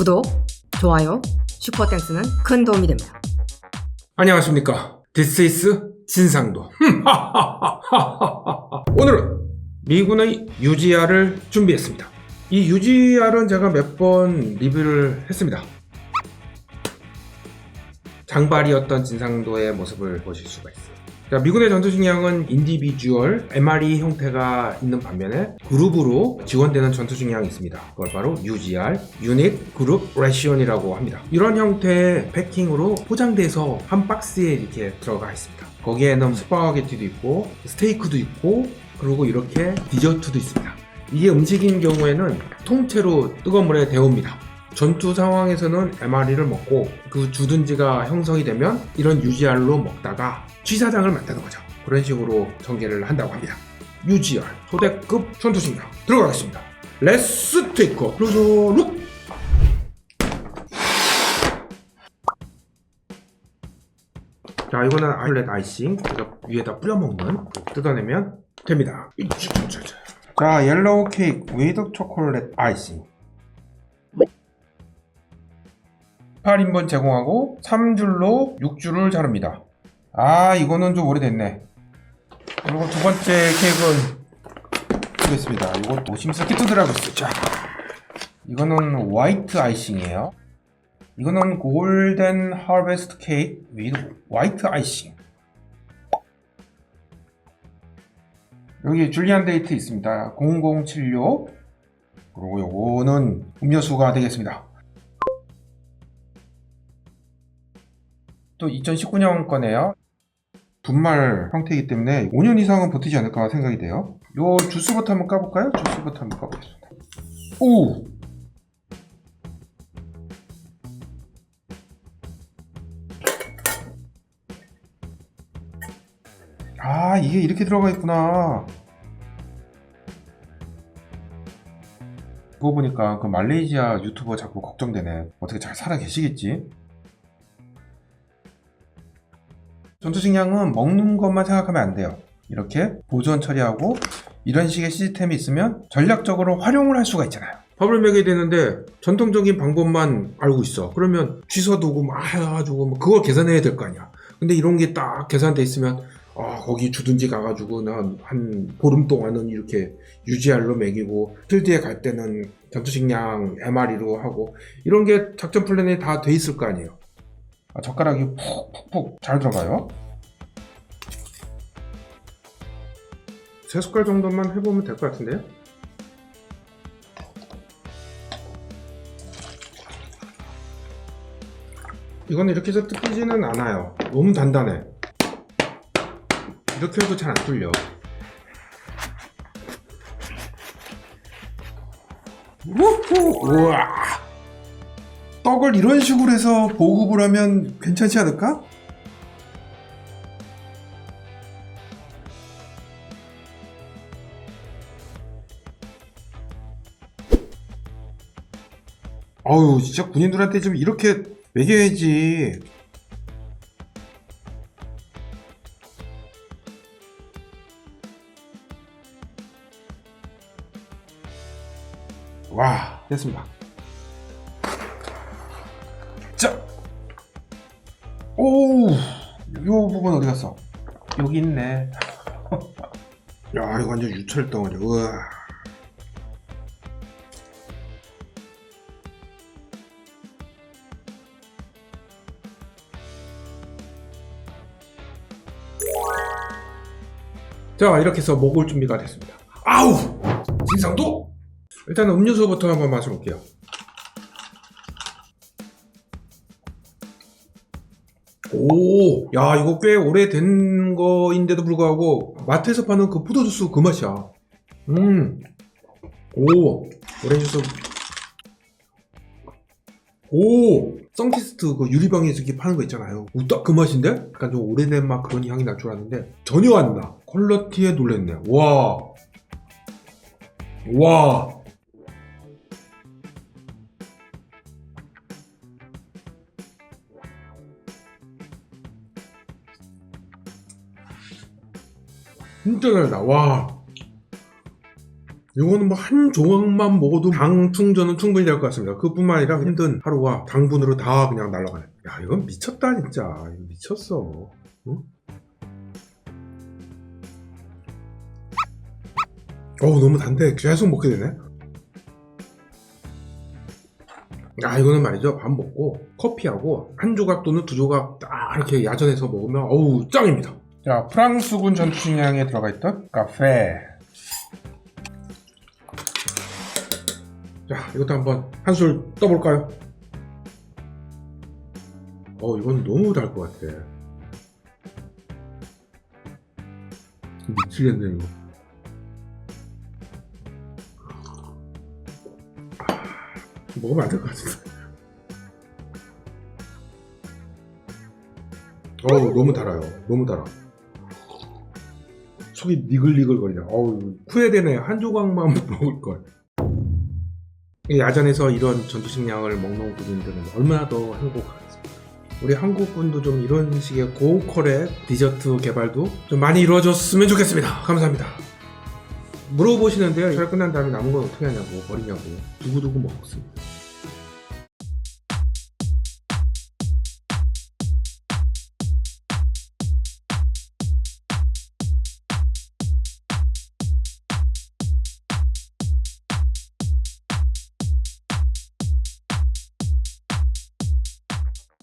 구독, 좋아요, 슈퍼땡스는 큰 도움이 됩니다. 안녕하십니까. This is 진상도. 오늘은 미군의 UGR을 준비했습니다. 이 UGR은 제가 몇 번 리뷰를 했습니다. 장발이었던 진상도의 모습을 보실 수가 있어요. 자, 미군의 전투 식량은 인디비주얼 MRE 형태가 있는 반면에 그룹으로 지원되는 전투 식량이 있습니다. 그걸 바로 UGR, 유닛 그룹 레시온이라고 합니다. 이런 형태의 패킹으로 포장돼서 한 박스에 이렇게 들어가 있습니다. 거기에는 스파게티도 있고 스테이크도 있고 그리고 이렇게 디저트도 있습니다. 이게 음식인 경우에는 통째로 뜨거운 물에 데웁니다. 전투 상황에서는 MRE를 먹고 그 주둔지가 형성이 되면 이런 UGR로 먹다가 취사장을 만드는 거죠. 그런 식으로 전개를 한다고 합니다. UGR 소대급 전투식량 들어가겠습니다. 레츠 테이크 클로즈 룩자 이거는 아일렛 아이싱 위에다 뿌려 먹는 뜯어내면 됩니다. 자 옐로우 케이크 위드 초콜릿 아이싱 8인분 제공하고 3줄로 6줄을 자릅니다. 아 이거는 좀 오래됐네. 그리고 두 번째 케이크는 보겠습니다. 이거 조심스럽게 뜯으라고. 자, 이거는 화이트 아이싱이에요. 이거는 골든 하베스트 케이크 위드 화이트 아이싱. 여기 줄리안 데이트 있습니다. 0076 그리고 요거는 음료수가 되겠습니다. 또 2019년 거네요. 분말 형태이기 때문에 5년 이상은 버티지 않을까 생각이 돼요. 요 주스부터 한번 까볼까요? 주스부터 한번 까보겠습니다. 오! 아, 이게 이렇게 들어가 있구나. 그거 보니까 그 말레이시아 유튜버 자꾸 걱정되네. 어떻게 잘 살아 계시겠지? 전투식량은 먹는 것만 생각하면 안 돼요. 이렇게 보존 처리하고 이런 식의 시스템이 있으면 전략적으로 활용을 할 수가 있잖아요. 밥을 먹여야 되는데 전통적인 방법만 알고 있어. 그러면 취소두고 막 해가지고 뭐 그걸 계산해야 될 거 아니야. 근데 이런 게 딱 계산돼 있으면 아 거기 주둔지 가가지고 난 한 보름 동안은 이렇게 유지알로 먹이고 필드에 갈 때는 전투식량 MRE로 하고 이런 게 작전 플랜에 다 돼 있을 거 아니에요. 아, 젓가락이 푹푹푹 잘 들어가요. 세 숟갈 정도만 해보면 될 것 같은데요? 이건 이렇게 해서 뜯기지는 않아요. 너무 단단해. 이렇게 해도 잘 안 뚫려. 우후! 우와! 떡을 이런 식으로 해서 보급을 하면 괜찮지 않을까? 아유 진짜 군인들한테 좀 이렇게 먹여야지 와 됐습니다 오, 요 부분 어디 갔어? 여기 있네. 야, 이거 완전 유철 덩어리. 우와. 자, 이렇게 해서 먹을 준비가 됐습니다. 아우! 진상도? 일단 음료수부터 한번 마셔볼게요. 오, 야, 이거 꽤 오래된 거인데도 불구하고 마트에서 파는 그 포도주스 그 맛이야. 음, 오, 오렌지 주스. 오, 썬키스트 그 유리병에서 이렇게 파는 거 있잖아요. 오, 딱그 맛인데? 약간 좀 오래된 맛 그런 향이 날 줄 알았는데 전혀 안 나. 퀄러티에 놀랬네. 와, 와. 진짜 달다. 와. 이거는 뭐 한 조각만 먹어도 당 충전은 충분히 될 것 같습니다. 그뿐만 아니라 힘든 하루가 당분으로 다 그냥 날아가네. 야 이건 미쳤다 진짜. 이거 미쳤어. 응? 어우 너무 단데 계속 먹게 되네. 아 이거는 말이죠 밥 먹고 커피하고 한 조각 또는 두 조각 딱 이렇게 야전에서 먹으면 어우 짱입니다. 자 프랑스군 전투식량에 들어가 있던 카페. 자 이것도 한번 한술 떠볼까요? 어 이건 너무 달 것 같아. 미치겠네 이거. 먹으면 안 될 것 같은데. 어우 너무 달아요. 너무 달아. 속이 니글니글거리냐. 어우 후회되네. 한 조각만 먹을 걸. 이 야전에서 이런 전투식량을 먹는 군인들은 얼마나 더 행복하겠습니까? 우리 한국 분도 좀 이런 식의 고퀄의 디저트 개발도 좀 많이 이루어졌으면 좋겠습니다. 감사합니다. 물어보시는데요. 잘 끝난 다음에 남은 건 어떻게 하냐고 버리냐고 두고두고 먹습니다.